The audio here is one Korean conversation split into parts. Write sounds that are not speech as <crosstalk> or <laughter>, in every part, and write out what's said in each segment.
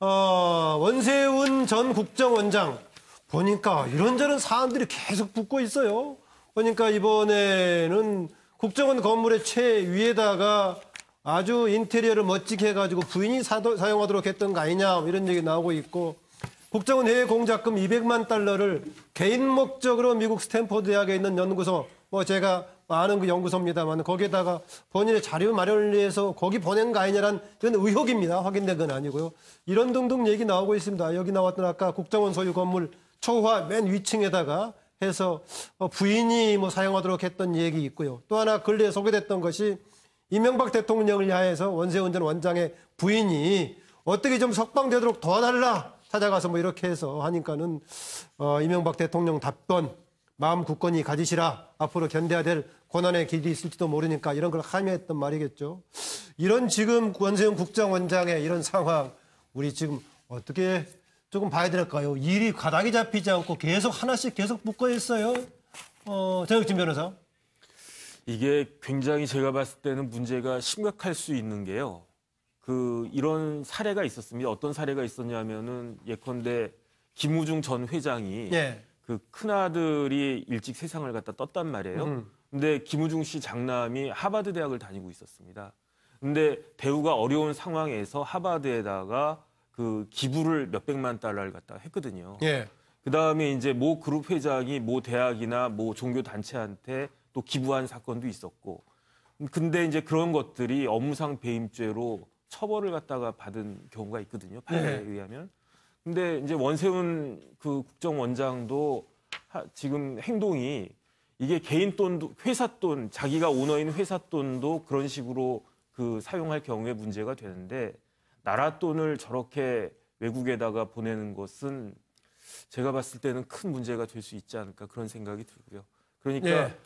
어, 원세훈 전 국정원장 보니까 이런저런 사안들이 계속 붙고 있어요. 보니까 이번에는 국정원 건물의 최위에다가 아주 인테리어를 멋지게 해가지고 부인이 사도, 사용하도록 했던 거 아니냐 뭐 이런 얘기 나오고 있고 국정원 해외 공작금 200만 달러를 개인 목적으로 미국 스탠포드 대학에 있는 연구소 뭐 제가 아는 그 연구소입니다만 거기에다가 본인의 자료 마련을 위해서 거기 보낸 거 아니냐란 이런 의혹입니다. 확인된 건 아니고요. 이런 등등 얘기 나오고 있습니다. 여기 나왔던 아까 국정원 소유 건물 초화 맨 위층에다가 해서 어, 부인이 뭐 사용하도록 했던 얘기 있고요. 또 하나 근래에 소개됐던 것이 이명박 대통령을 향해서 원세훈 전 원장의 부인이 어떻게 좀 석방되도록 도와달라 찾아가서 뭐 이렇게 해서 하니까는 어, 이명박 대통령 답변 마음 굳건히 가지시라 앞으로 견뎌야 될 고난의 길이 있을지도 모르니까 이런 걸 함의했던 말이겠죠. 이런 지금 원세훈 국정원장의 이런 상황 우리 지금 어떻게 조금 봐야 될까요? 일이 가닥이 잡히지 않고 계속 하나씩 계속 묶어 있어요. 어, 정혁진 변호사. 이게 굉장히 제가 봤을 때는 문제가 심각할 수 있는 게요. 그 이런 사례가 있었습니다. 어떤 사례가 있었냐면은 예컨대 김우중 전 회장이 예. 그 큰아들이 일찍 세상을 갖다 떴단 말이에요. 음. 근데 김우중 씨 장남이 하버드 대학을 다니고 있었습니다. 근데 배우가 어려운 상황에서 하버드에다가 그 기부를 몇백만 달러를 갖다 했거든요. 예. 그 다음에 이제 모 그룹 회장이 모 대학이나 모 종교 단체한테 또 기부한 사건도 있었고, 근데 이제 그런 것들이 업무상 배임죄로 처벌을 갖다가 받은 경우가 있거든요. 판례에 네. 의하면. 근데 이제 원세훈 그 국정원장도 하- 지금 행동이 이게 개인 돈도 회사 돈 자기가 오너인 회사 돈도 그런 식으로 그 사용할 경우에 문제가 되는데 나라 돈을 저렇게 외국에다가 보내는 것은 제가 봤을 때는 큰 문제가 될 수 있지 않을까 그런 생각이 들고요. 그러니까 예.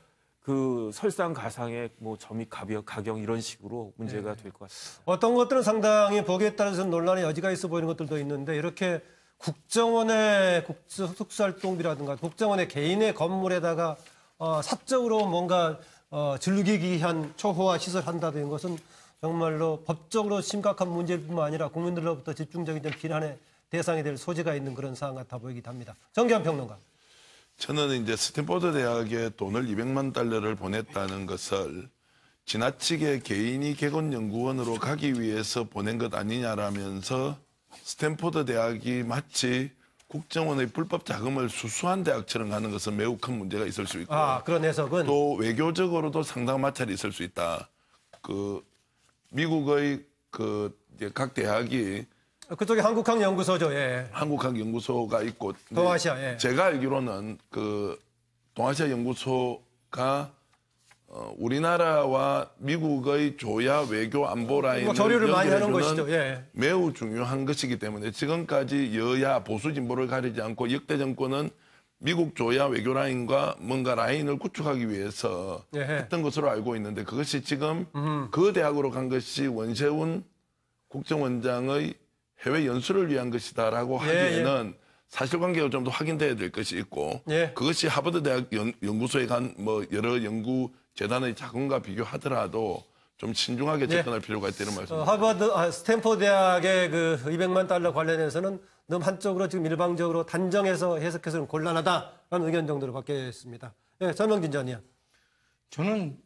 그 설상가상의 뭐 점이 가격 가경 이런 식으로 문제가 될 것 같습니다. 어떤 것들은 상당히 보기에 따라서 논란의 여지가 있어 보이는 것들도 있는데 이렇게 국정원의 국수 특수활동비라든가 국정원의 개인의 건물에다가 어, 사적으로 뭔가 어, 즐기기한 초호화 시설 한다는 것은 정말로 법적으로 심각한 문제일 뿐만 아니라 국민들로부터 집중적인 좀 비난의 대상이 될 소지가 있는 그런 사안 같아 보이기도 합니다. 정기환 평론가. 저는 이제 스탠포드 대학에 돈을 200만 달러를 보냈다는 것을 지나치게 개인이 개건 연구원으로 가기 위해서 보낸 것 아니냐라면서 스탠포드 대학이 마치 국정원의 불법 자금을 수수한 대학처럼 가는 것은 매우 큰 문제가 있을 수 있고 아, 그런 해석은 또 외교적으로도 상당한 마찰이 있을 수 있다. 그 미국의 그 각 대학이 그쪽에 한국학 연구소죠. 예. 한국학 연구소가 있고 이제 동아시아, 예. 제가 알기로는 그 동아시아 연구소가 어, 우리나라와 미국의 조야 외교 안보 라인을 뭐 교류를 많이 하는 연결해주는 것이죠. 예. 매우 중요한 것이기 때문에 지금까지 여야 보수 진보를 가리지 않고 역대 정권은 미국 조야 외교 라인과 뭔가 라인을 구축하기 위해서 예. 했던 것으로 알고 있는데 그것이 지금 그 대학으로 간 것이 원세훈 국정원장의 해외 연수를 위한 것이다라고 예, 하기에는 사실관계가 좀 더 확인돼야 될 것이 있고 예. 그것이 하버드 대학 연, 연구소에 간 뭐 여러 연구 재단의 자금과 비교하더라도 좀 신중하게 접근할 필요가 있다는 말씀. 어, 하버드, 아, 스탠퍼드 대학의 그 200만 달러 관련해서는 너무 한쪽으로 지금 일방적으로 단정해서 해석해서는 곤란하다라는 의견 정도로 바뀌었습니다. 예, 전명진 전 의원. 저는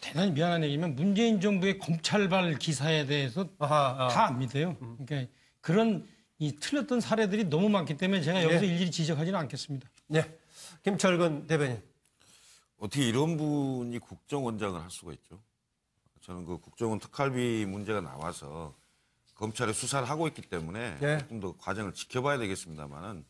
대단히 미안한 얘기면 문재인 정부의 검찰발 기사에 대해서 아하, 아. 다안 믿어요. 그러니까 그런 이 틀렸던 사례들이 너무 많기 때문에 제가 여기서 예. 일일이 지적하지는 않겠습니다. 예, 김철근 대변인. 어떻게 이런 분이 국정원장을 할 수가 있죠? 저는 그 국정원 특활비 문제가 나와서 검찰에 수사를 하고 있기 때문에 예. 조금 더 과정을 지켜봐야 되겠습니다만은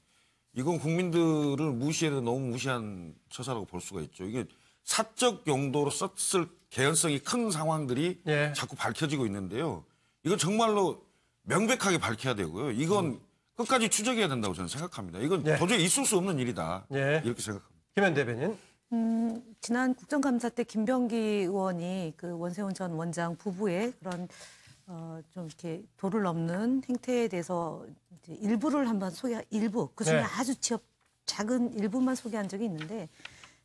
이건 국민들을 무시해도 너무 무시한 처사라고 볼 수가 있죠. 이게 사적 용도로 썼을 개연성이 큰 상황들이 예. 자꾸 밝혀지고 있는데요. 이건 정말로 명백하게 밝혀야 되고요. 이건 끝까지 추적해야 된다고 저는 생각합니다. 이건 음. 예. 도저히 있을 수 없는 일이다. 예. 이렇게 생각합니다. 김현 대변인. 음, 지난 국정감사 때 김병기 의원이 그 원세훈 전 원장 부부의 그런 어, 좀 이렇게 도를 넘는 행태에 대해서 이제 일부를 한번 소개, 일부 그 중에 네. 아주 지역 작은 일부만 소개한 적이 있는데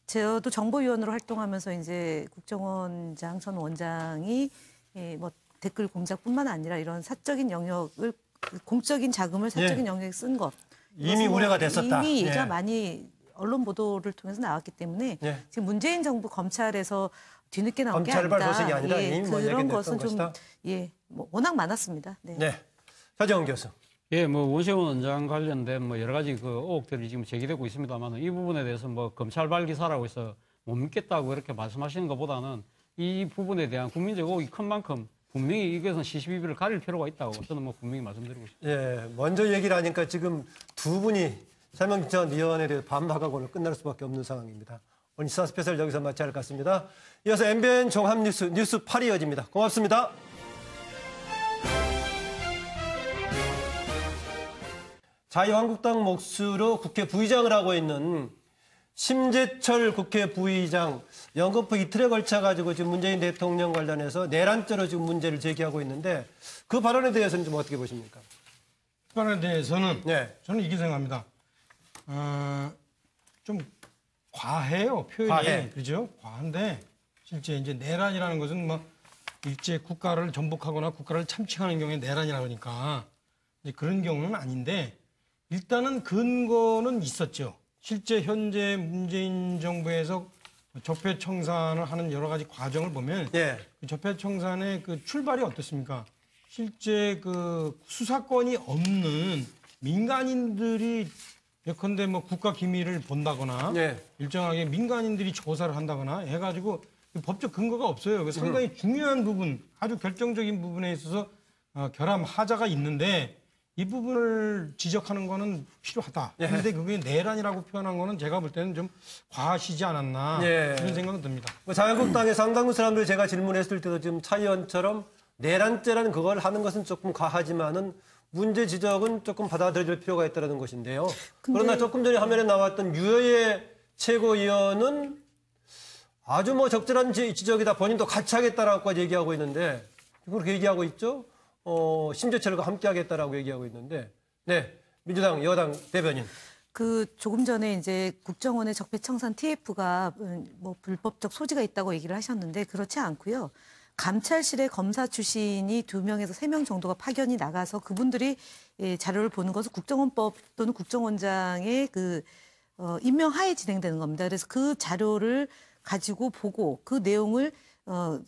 저도 정보위원으로 활동하면서 이제 국정원장 전 원장이 예, 뭐 댓글 공작뿐만 아니라 이런 사적인 영역을 그 공적인 자금을 사적인 영역에 쓴 것. 예. 이미 우려가 됐었다. 이미 얘기가 예. 많이 언론 보도를 통해서 나왔기 때문에 예. 지금 문재인 정부 검찰에서 뒤늦게 나온 게 검찰발 아니다. 소식이 아니라 예, 이미 뭐 그런 것은 좀 것이다. 예, 뭐 워낙 많았습니다. 네. 네. 차재원 교수. 예, 뭐 원세훈 원장 관련된 뭐 여러 가지 그 의혹들이 지금 제기되고 있습니다만 이 부분에 대해서 뭐 검찰 발 기사라고 해서 못 믿겠다고 이렇게 말씀하시는 것보다는 이 부분에 대한 국민적 의혹이 큰 만큼 분명히 이것은 시시비비를 가릴 필요가 있다고 저는 뭐 분명히 말씀드리고 싶습니다. 예, 먼저 얘기를 하니까 지금 두 분이 설명 전 위원회에 대해 반박하고 오늘 끝날 수밖에 없는 상황입니다. 오늘 시사 스페셜 여기서 마쳐야 할 것 같습니다. 이어서 MBN 종합뉴스 뉴스 8이 이어집니다. 고맙습니다. 자유한국당 몫으로 국회 부의장을 하고 있는 심재철 국회 부의장 연금프 이틀에 걸쳐 가지고 지금 문재인 대통령 관련해서 내란죄로 지금 문제를 제기하고 있는데 그 발언에 대해서는 좀 어떻게 보십니까? 발언에 대해서는 네. 저는 이렇게 생각합니다. 어, 좀 과해요 표현이 과해. 그죠? 과한데 실제 이제 내란이라는 것은 뭐 일제 국가를 전복하거나 국가를 참칭하는 경우에 내란이라고 하니까 이제 그런 경우는 아닌데 일단은 근거는 있었죠. 실제 현재 문재인 정부에서 적폐 청산을 하는 여러 가지 과정을 보면 예. 그 적폐 청산의 그 출발이 어떻습니까? 실제 그 수사권이 없는 민간인들이 예컨대 뭐 국가 기밀을 본다거나 예. 일정하게 민간인들이 조사를 한다거나 해가지고 그 법적 근거가 없어요. 그 상당히 중요한 부분, 아주 결정적인 부분에 있어서 어, 결함 하자가 있는데 이 부분을 지적하는 거는 필요하다. 예. 그런데 그게 내란이라고 표현한 거는 제가 볼 때는 좀 과하시지 않았나 예. 그런 생각은 듭니다. 뭐 자유한국당의 상당수 사람들이 제가 질문했을 때도 지금 차 의원처럼 내란죄라는 그걸 하는 것은 조금 과하지만은 문제 지적은 조금 받아들일 필요가 있다는 것인데요. 그러나 조금 전에 화면에 나왔던 유여의 최고위원은 아주 뭐 적절한 지- 지적이다. 본인도 같이 하겠다라고 얘기하고 있는데 그렇게 얘기하고 있죠. 어, 심재철과 함께 하겠다라고 얘기하고 있는데 네. 민주당 여당 대변인. 그 조금 전에 이제 국정원의 적폐청산 TF가 뭐 불법적 소지가 있다고 얘기를 하셨는데 그렇지 않고요. 감찰실의 검사 출신이 두 명에서 세 명 정도가 파견이 나가서 그분들이 예, 자료를 보는 것은 국정원법 또는 국정원장의 그 어, 임명 하에 진행되는 겁니다. 그래서 그 자료를 가지고 보고 그 내용을 어,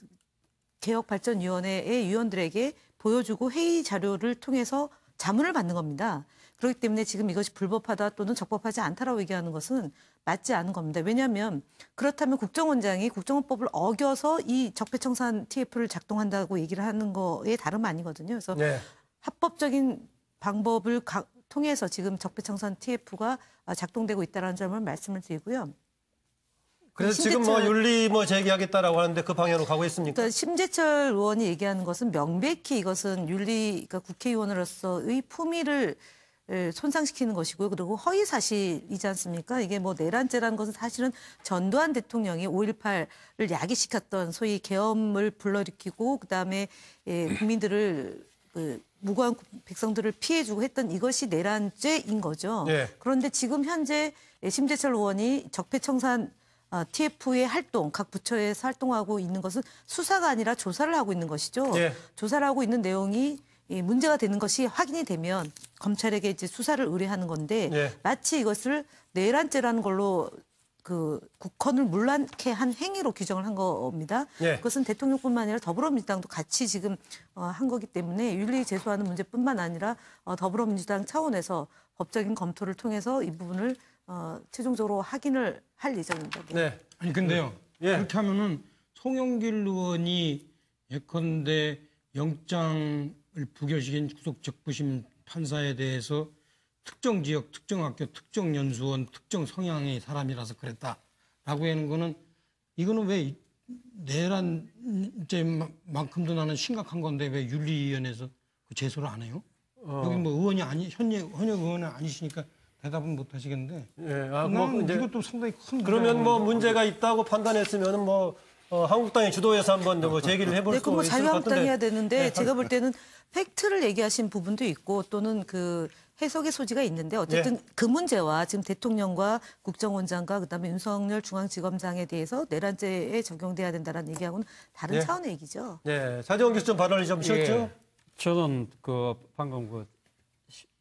개혁발전위원회의 위원들에게 보여주고 회의 자료를 통해서 자문을 받는 겁니다. 그렇기 때문에 지금 이것이 불법하다 또는 적법하지 않다라고 얘기하는 것은 맞지 않은 겁니다. 왜냐하면 그렇다면 국정원장이 국정원법을 어겨서 이 적폐청산 TF를 작동한다고 얘기를 하는 거에 다름 아니거든요. 그래서 네. 합법적인 방법을 가- 통해서 지금 적폐청산 TF가 작동되고 있다는 점을 말씀을 드리고요. 그래서 지금 뭐 윤리 뭐 제기하겠다라고 하는데 그 방향으로 가고 있습니까? 그러니까 심재철 의원이 얘기하는 것은 명백히 이것은 윤리 그러니까 국회의원으로서의 품위를 에, 손상시키는 것이고요. 그리고 허위 사실이지 않습니까? 이게 뭐 내란죄라는 것은 사실은 전두환 대통령이 5.18을 야기시켰던 소위 계엄을 불러일으키고 그다음에 예, 국민들을 그 무고한 백성들을 피해주고 했던 이것이 내란죄인 거죠. 예. 그런데 지금 현재 심재철 의원이 적폐청산 어, TF의 활동, 각 부처에서 활동하고 있는 것은 수사가 아니라 조사를 하고 있는 것이죠. 예. 조사를 하고 있는 내용이 이 문제가 되는 것이 확인이 되면 검찰에게 이제 수사를 의뢰하는 건데 예. 마치 이것을 내란죄라는 걸로 그 국헌을 문란케 한 행위로 규정을 한 겁니다. 예. 그것은 대통령뿐만 아니라 더불어민주당도 같이 지금 어, 한 거기 때문에 윤리 제소하는 문제뿐만 아니라 어, 더불어민주당 차원에서 법적인 검토를 통해서 이 부분을 어, 최종적으로 확인을 할 예정입니다. 네. 네. 아니 근데요. 예. 그렇게 하면은 송영길 의원이 예컨대 영장을 부결시킨 구속 적부심 판사에 대해서 특정 지역, 특정 학교, 특정 연수원, 특정 성향의 사람이라서 그랬다라고 하는 거는 이거는 왜 이- 내란죄만큼도 나는 심각한 건데 왜 윤리위원회에서 그 제소를 안 해요? 여기 뭐 의원이 아니 현역 현역 의원은 아니시니까 대답은 못 하시겠는데 예. 아, 뭐 이제 이것도 상당히 큰 그러면 뭐. 문제가 있다고 판단했으면은 뭐 어, 한국당이 주도해서 한번 뭐 제기를 해볼 네, 수 그뭐 있을 것 자유한국당이 같은데. 해야 되는데 네, 제가 볼 때는 팩트를 얘기하신 부분도 있고 또는 그 해석의 소지가 있는데 어쨌든 네. 그 문제와 지금 대통령과 국정원장과 그다음에 윤석열 중앙지검장에 대해서 내란죄에 적용돼야 된다는 얘기하고는 다른 네. 차원의 얘기죠. 네, 차재원 교수 좀 발언을 좀 쉬었죠? 예. 저는 그 방금 그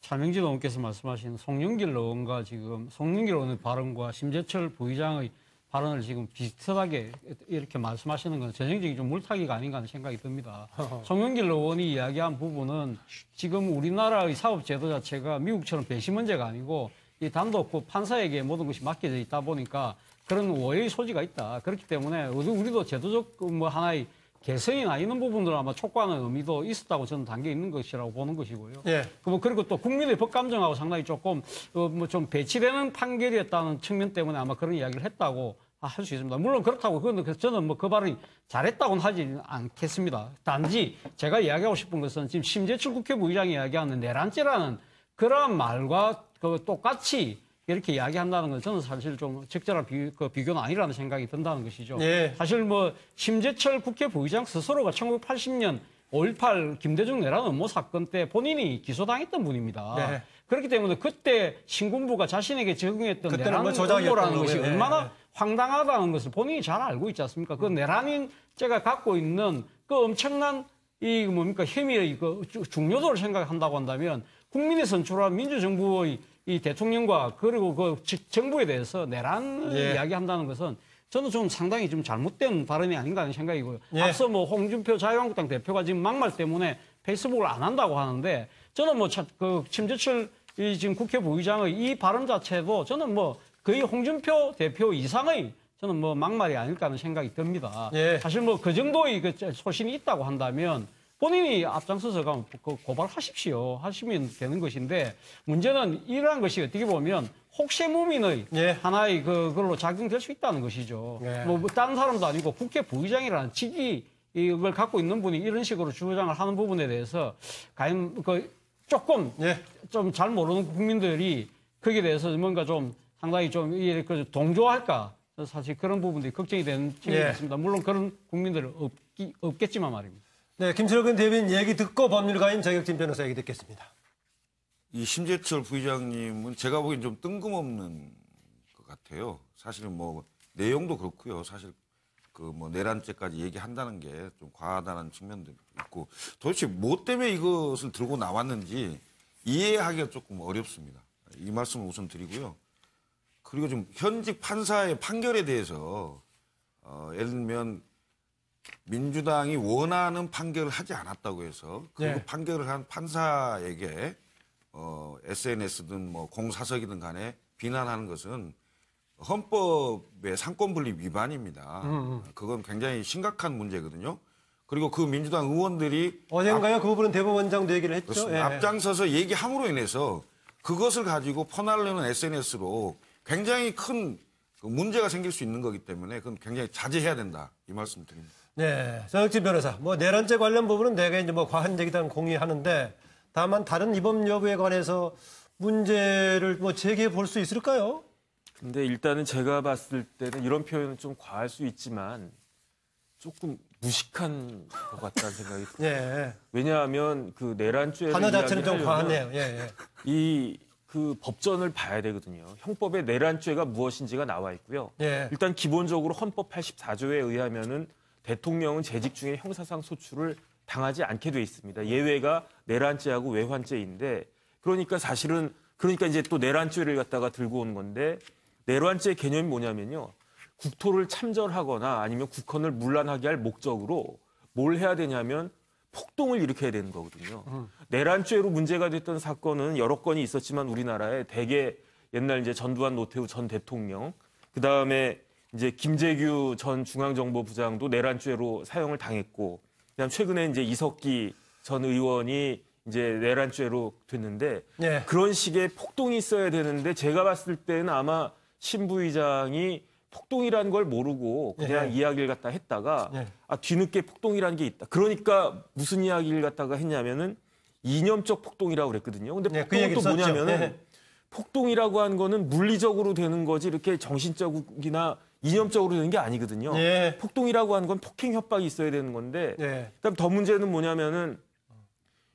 차명진 의원께서 말씀하신 송영길 의원과 지금 송영길 의원의 발언과 심재철 부의장의 발언을 지금 비슷하게 이렇게 말씀하시는 건 전형적인 좀 물타기가 아닌가 하는 생각이 듭니다. <laughs> 송영길 의원이 이야기한 부분은 지금 우리나라의 사법 제도 자체가 미국처럼 배심 문제가 아니고 이 단독 그 판사에게 모든 것이 맡겨져 있다 보니까 그런 오해의 소지가 있다. 그렇기 때문에 우리- 우리도 제도적 그뭐 하나의 개성이나 이런 부분들은 아마 촉구하는 의미도 있었다고 저는 담겨 있는 것이라고 보는 것이고요. 예. 뭐 그리고 또 국민의 법 감정하고 상당히 조금 어, 뭐좀 배치되는 판결이었다는 측면 때문에 아마 그런 이야기를 했다고 할 수 있습니다. 물론 그렇다고 그건 그- 저는 뭐 그 발언이 잘했다고는 하지 않겠습니다. 단지 제가 이야기하고 싶은 것은 지금 심재철 국회 부의장이 이야기하는 내란죄라는 그러한 말과 그 똑같이 이렇게 이야기한다는 건 저는 사실 좀 적절한 비, 그 비교는 아니라는 생각이 든다는 것이죠. 예. 사실 뭐 심재철 국회 부의장 스스로가 1980년 5.18 김대중 내란 음모 사건 때 본인이 기소당했던 분입니다. 네. 그렇기 때문에 그때 신군부가 자신에게 적용했던 내란 뭐 음모라는 것이. 예. 얼마나 황당하다는 것을 본인이 잘 알고 있지 않습니까? 그 내란인 제가 갖고 있는 그 엄청난 이 뭡니까 혐의의 그 주- 중요도를 생각한다고 한다면 국민이 선출한 민주정부의 이 대통령과 그리고 그 지- 정부에 대해서 내란을 예. 이야기한다는 것은 저는 좀 상당히 좀 잘못된 발언이 아닌가 하는 생각이고요. 예. 앞서 뭐 홍준표 자유한국당 대표가 지금 막말 때문에 페이스북을 안 한다고 하는데 저는 뭐그 심재철 이 지금 국회 부의장의 이 발언 자체도 저는 뭐 거의 홍준표 대표 이상의 저는 뭐 막말이 아닐까 하는 생각이 듭니다. 예. 사실 뭐 그 정도의 그 소신이 있다고 한다면 본인이 앞장서서 가면 그 고발하십시오. 하시면 되는 것인데 문제는 이러한 것이 어떻게 보면 혹세무민의 예. 하나의 그, 걸로 작용될 수 있다는 것이죠. 예. 뭐, 뭐 다른 사람도 아니고 국회 부의장이라는 직위 이걸 갖고 있는 분이 이런 식으로 주장을 하는 부분에 대해서 과연 그 조금 예. 좀잘 모르는 국민들이 거기에 대해서 뭔가 좀 상당히 좀그 동조할까 사실 그런 부분들이 걱정이 되는 측면이 예. 있습니다. 물론 그런 국민들은 없기, 없겠지만 말입니다. 네, 김철근 대변인 얘기 듣고 법률가인 정혁진 변호사 얘기 듣겠습니다. 이 심재철 부의장님은 제가 보기엔 좀 뜬금없는 것 같아요. 사실 뭐 내용도 그렇고요. 사실 그 뭐 내란죄까지 얘기한다는 게 좀 과하다는 측면도 있고 도대체 뭐 때문에 이것을 들고 나왔는지 이해하기가 조금 어렵습니다. 이 말씀을 우선 드리고요. 그리고 좀 현직 판사의 판결에 대해서 어, 예를 들면 민주당이 원하는 판결을 하지 않았다고 해서 그 네. 판결을 한 판사에게 어, SNS든 뭐 공사석이든 간에 비난하는 것은 헌법의 상권분립 위반입니다. 그건 굉장히 심각한 문제거든요. 그리고 그 민주당 의원들이 어젠가요? 그 부분은 대법원장도 얘기를 했죠. 예. 앞장서서 얘기함으로 인해서 그것을 가지고 퍼날르는 SNS로 굉장히 큰그 문제가 생길 수 있는 거기 때문에 그건 굉장히 자제해야 된다 이 말씀 드립니다. 네, 정혁진 변호사. 뭐 내란죄 관련 부분은 내가 이제 뭐 과한 얘기당 공유하는데 다만 다른 이범 여부에 관해서 문제를 뭐 제기해 볼 수 있을까요? 근데 일단은 제가 봤을 때는 이런 표현은 좀 과할 수 있지만 조금 무식한 것 같다는 생각이 <laughs> 들어요. 예. 왜냐하면 그 내란죄를 단어 자체는 좀 과하네요. 예, 예. 이그 법전을 봐야 되거든요. 형법에 내란죄가 무엇인지가 나와 있고요. 예. 일단 기본적으로 헌법 84조에 의하면은 대통령은 재직 중에 형사상 소출을 당하지 않게 돼 있습니다. 예외가 내란죄하고 외환죄인데 그러니까 사실은 그러니까 이제 또 내란죄를 갖다가 들고 온 건데 내란죄 개념이 뭐냐면요. 국토를 참전하거나 아니면 국헌을 문란하게 할 목적으로 뭘 해야 되냐면 폭동을 일으켜야 되는 거거든요. 내란죄로 문제가 됐던 사건은 여러 건이 있었지만 우리나라에 대개 옛날 이제 전두환 노태우 전 대통령 그 다음에 이제 김재규 전 중앙정보부장도 내란죄로 사형을 당했고 그다음 최근에 이제 이석기 전 의원이 이제 내란죄로 됐는데 예. 그런 식의 폭동이 있어야 되는데 제가 봤을 때는 아마 신 부의장이 폭동이라는 걸 모르고 그냥 예. 이야기를 갖다 했다가 예. 아 뒤늦게 폭동이라는 게 있다. 그러니까 무슨 이야기를 갖다가 했냐면은 이념적 폭동이라고 그랬거든요. 근데 예, 그 폭동은 얘기 또 있었죠. 뭐냐면은 예. 폭동이라고 하는 거는 물리적으로 되는 거지 이렇게 정신적이나 이념적으로 되는 게 아니거든요. 예. 폭동이라고 하는 건 폭행 협박이 있어야 되는 건데 예. 그다음 더 문제는 뭐냐면은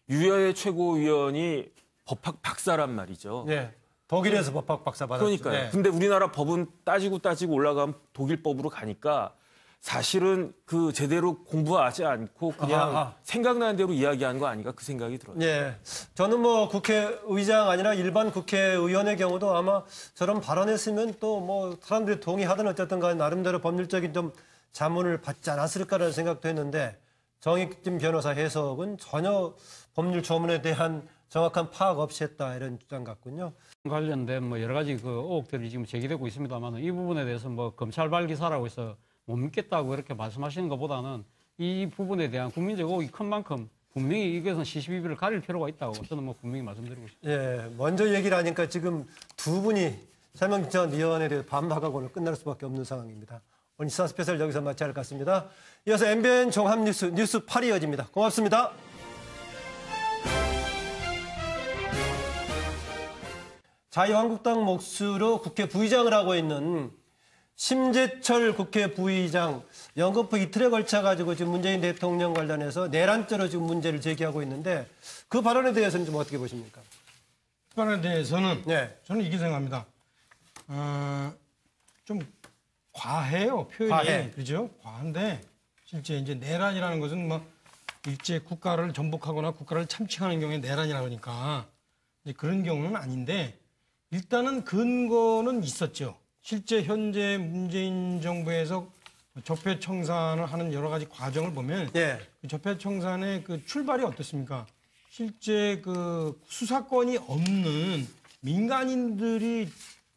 유여의 최고위원이 법학 박사란 말이죠. 예. 독일에서 법학 박사 받았죠. 그러니까요. 예. 근데 우리나라 법은 따지고 따지고 올라가면 독일 법으로 가니까 사실은 그 제대로 공부하지 않고 그냥 아하. 생각나는 대로 이야기한 거 아닌가 그 생각이 들어요. 예. 저는 뭐 국회의장 아니라 일반 국회의원의 경우도 아마 저런 발언했으면 또 뭐 사람들이 동의하든 어쨌든 간에 나름대로 법률적인 좀 자문을 받지 않았을까라는 생각도 했는데 정익진 변호사 해석은 전혀 법률 조문에 대한 정확한 파악 없이 했다 이런 주장 같군요. 관련된 뭐 여러 가지 그 의혹들이 지금 제기되고 있습니다만 이 부분에 대해서 뭐 검찰 발 기사라고 해서 못 믿겠다고 이렇게 말씀하시는 것보다는 이 부분에 대한 국민적 의혹이 큰 만큼 분명히 이것은 시시비비를 가릴 필요가 있다고 저는 뭐 분명히 말씀드리고 싶습니다. 예, 먼저 얘기를 하니까 지금 두 분이 설명 전 위원에 대해 반박하고 는 끝날 수밖에 없는 상황입니다. 오늘 시사 스페셜 여기서 마쳐야 할것 같습니다. 이어서 MBN 종합 뉴스 뉴스 8이 이어집니다. 고맙습니다. 자유한국당 몫으로 국회 부의장을 하고 있는 심재철 국회 부의장 연거푸 이틀에 걸쳐 가지고 지금 문재인 대통령 관련해서 내란죄로 지금 문제를 제기하고 있는데 그 발언에 대해서는 좀 어떻게 보십니까? 발언에 대해서는 네. 저는 이렇게 생각합니다. 어, 좀 과해요 표현이 과해. 그죠? 과한데 실제 이제 내란이라는 것은 뭐 일제 국가를 전복하거나 국가를 참칭하는 경우에 내란이라고 하니까 이제 그런 경우는 아닌데 일단은 근거는 있었죠. 실제 현재 문재인 정부에서 적폐 청산을 하는 여러 가지 과정을 보면 예. 그 적폐 청산의 그 출발이 어떻습니까? 실제 그 수사권이 없는 민간인들이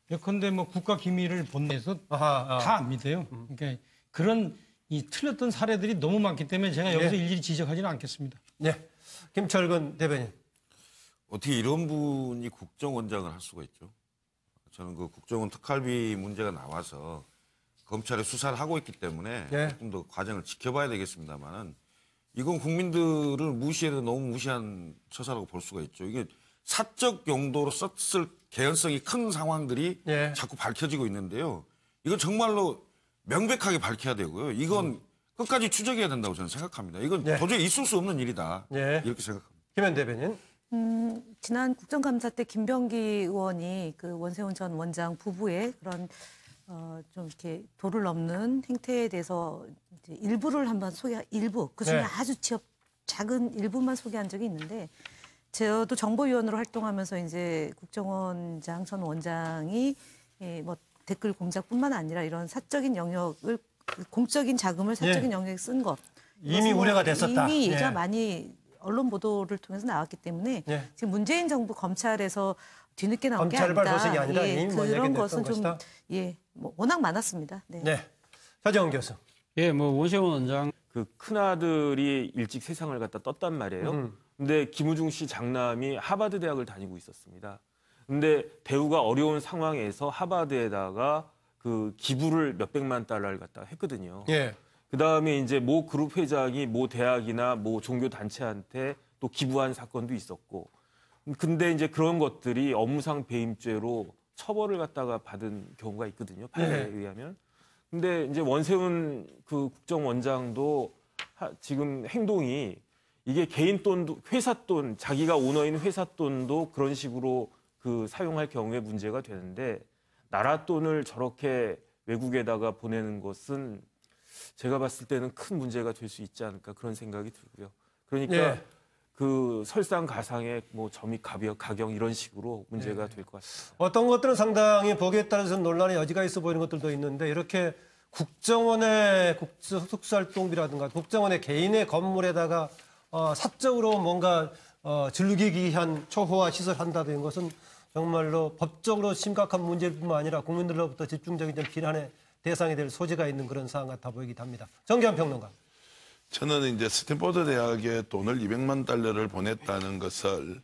예컨대 뭐 국가 기밀을 본내서 아하, 아. 다안 믿어요. 그러니까 그런 이 틀렸던 사례들이 너무 많기 때문에 제가 여기서 일일이 지적하지는 않겠습니다. 네. 김철근 대변인. 어떻게 이런 분이 국정원장을 할 수가 있죠? 저는 그 국정원 특활비 문제가 나와서 검찰이 수사를 하고 있기 때문에 예. 조금 더 과정을 지켜봐야 되겠습니다만은 이건 국민들을 무시해도 너무 무시한 처사라고 볼 수가 있죠. 이게 사적 용도로 썼을 개연성이 큰 상황들이 예. 자꾸 밝혀지고 있는데요. 이건 정말로 명백하게 밝혀야 되고요. 이건 끝까지 추적해야 된다고 저는 생각합니다. 이건 예. 도저히 있을 수 없는 일이다. 예. 이렇게 생각합니다. 김현 대변인. 음, 지난 국정감사 때 김병기 의원이 그 원세훈 전 원장 부부의 그런 어, 좀 이렇게 도를 넘는 행태에 대해서 이제 일부를 한번 소개, 일부 그 중에 네. 아주 지역 작은 일부만 소개한 적이 있는데 저도 정보위원으로 활동하면서 이제 국정원장 전 원장이 예, 뭐 댓글 공작뿐만 아니라 이런 사적인 영역을 공적인 자금을 사적인 영역에 쓴 것. 이미 우려가 됐었다. 이미 얘기가 예. 많이 언론 보도를 통해서 나왔기 때문에 예. 지금 문재인 정부 검찰에서 뒤늦게 나온 게 검찰발 아니다. 소식이 아니라 예, 뭐 그런 것은 좀 것이다. 예, 뭐 워낙 많았습니다. 네. 네. 차정원 교수. 예, 뭐 원세훈 원장 그 큰 아들이 일찍 세상을 갖다 떴단 말이에요. 음. 근데 김우중 씨 장남이 하버드 대학을 다니고 있었습니다. 근데 배우가 어려운 상황에서 하버드에다가 그 기부를 몇백만 달러를 갖다가 했거든요. 예. 그 다음에 이제 모 그룹 회장이 모 대학이나 모 종교 단체한테 또 기부한 사건도 있었고. 근데 이제 그런 것들이 업무상 배임죄로 처벌을 갖다가 받은 경우가 있거든요. 판례에 네. 의하면. 근데 이제 원세훈 그 국정원장도 하- 지금 행동이 이게 개인 돈도 회사 돈 자기가 오너인 회사 돈도 그런 식으로 그 사용할 경우에 문제가 되는데 나라 돈을 저렇게 외국에다가 보내는 것은 제가 봤을 때는 큰 문제가 될 수 있지 않을까 그런 생각이 들고요. 그러니까 예. 그 설상가상의 뭐 점입 가격 가경 이런 식으로 문제가 될 것 같습니다. 어떤 것들은 상당히 보기에 따라서 논란의 여지가 있어 보이는 것들도 있는데 이렇게 국정원의 국수 특수활동비라든가 국정원의 개인의 건물에다가 어, 사적으로 뭔가 어, 즐기기한 초호화 시설한다는 것은 정말로 법적으로 심각한 문제일 뿐만 아니라 국민들로부터 집중적인 좀 비난의 대상이 될 소지가 있는 그런 사안 같아 보이기도 합니다. 정기환 평론가. 저는 이제 스탠포드 대학에 돈을 200만 달러를 보냈다는 것을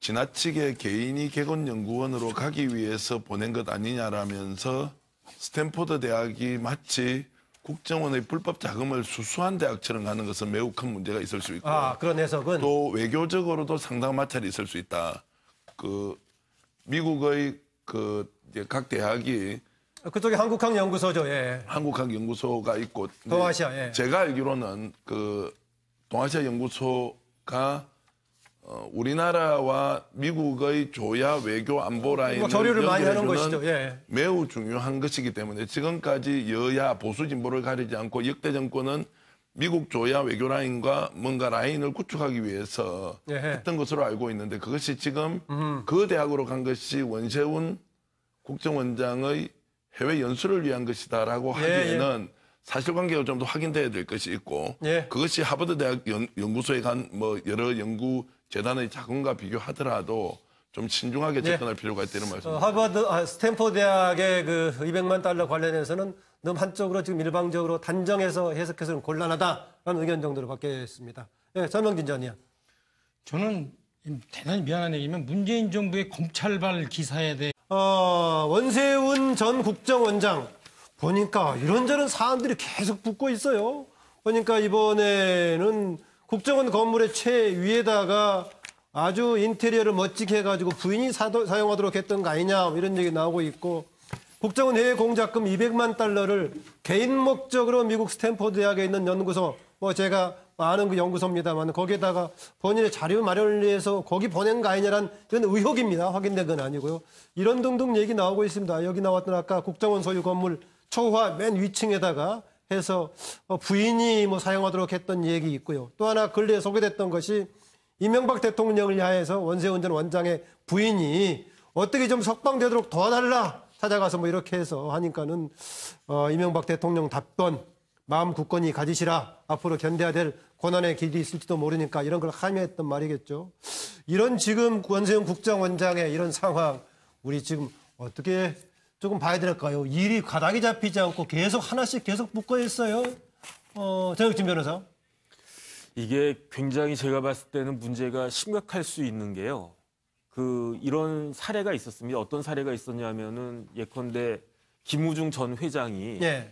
지나치게 개인이 개건 연구원으로 가기 위해서 보낸 것 아니냐라면서 스탠포드 대학이 마치 국정원의 불법 자금을 수수한 대학처럼 가는 것은 매우 큰 문제가 있을 수 있고 아, 그런 해석은 또 외교적으로도 상당한 마찰이 있을 수 있다. 그 미국의 그 각 대학이 그쪽에 한국학 연구소죠. 예. 한국학 연구소가 있고 동아시아, 예. 제가 알기로는 그 동아시아 연구소가 어, 우리나라와 미국의 조야 외교 안보 라인을 뭐 교류를 많이 하는 것이죠. 예. 매우 중요한 것이기 때문에 지금까지 여야 보수 진보를 가리지 않고 역대 정권은 미국 조야 외교 라인과 뭔가 라인을 구축하기 위해서 예. 했던 것으로 알고 있는데 그것이 지금 그 대학으로 간 것이 원세훈 국정원장의 해외 연수를 위한 것이다라고 예, 하기에는 사실관계가 좀 더 확인돼야 될 것이 있고 예. 그것이 하버드 대학 연, 연구소에 간 뭐 여러 연구 재단의 자금과 비교하더라도 좀 신중하게 예. 접근할 필요가 있다는 어, 말씀입니다. 하버드, 아, 스탠포드 대학의 그 200만 달러 관련해서는 너무 한쪽으로 지금 일방적으로 단정해서 해석해서는 곤란하다라는 의견 정도로 받겠습니다. 예, 전명진 전 의원. 저는 대단히 미안한 얘기면 문재인 정부의 검찰발 기사에 대해 어, 원세훈 전 국정원장 보니까 이런저런 사안들이 계속 붙고 있어요. 보니까 이번에는 국정원 건물의 최위에다가 아주 인테리어를 멋지게 해가지고 부인이 사도, 사용하도록 했던 거 아니냐 뭐 이런 얘기 나오고 있고 국정원 해외 공작금 200만 달러를 개인 목적으로 미국 스탠포드 대학에 있는 연구소 뭐 제가 아는 그 연구소입니다만 거기에다가 본인의 자료 마련을 위해서 거기 보낸 거 아니냐란 이런 의혹입니다. 확인된 건 아니고요. 이런 등등 얘기 나오고 있습니다. 여기 나왔던 아까 국정원 소유 건물 초화 맨 위층에다가 해서 어, 부인이 뭐 사용하도록 했던 얘기 있고요. 또 하나 근래에 소개됐던 것이 이명박 대통령을 향해서 원세훈 전 원장의 부인이 어떻게 좀 석방되도록 도와달라 찾아가서 뭐 이렇게 해서 하니까는 어, 이명박 대통령 답변 마음 굳건히 가지시라 앞으로 견뎌야 될 고난의 길이 있을지도 모르니까 이런 걸 함의했던 말이겠죠. 이런 지금 원세훈 국정원장의 이런 상황 우리 지금 어떻게 조금 봐야 될까요? 일이 가닥이 잡히지 않고 계속 하나씩 계속 붙고 있어요. 어, 정혁진 변호사. 이게 굉장히 제가 봤을 때는 문제가 심각할 수 있는 게요. 그 이런 사례가 있었습니다. 어떤 사례가 있었냐면은 예컨대 김우중 전 회장이 예.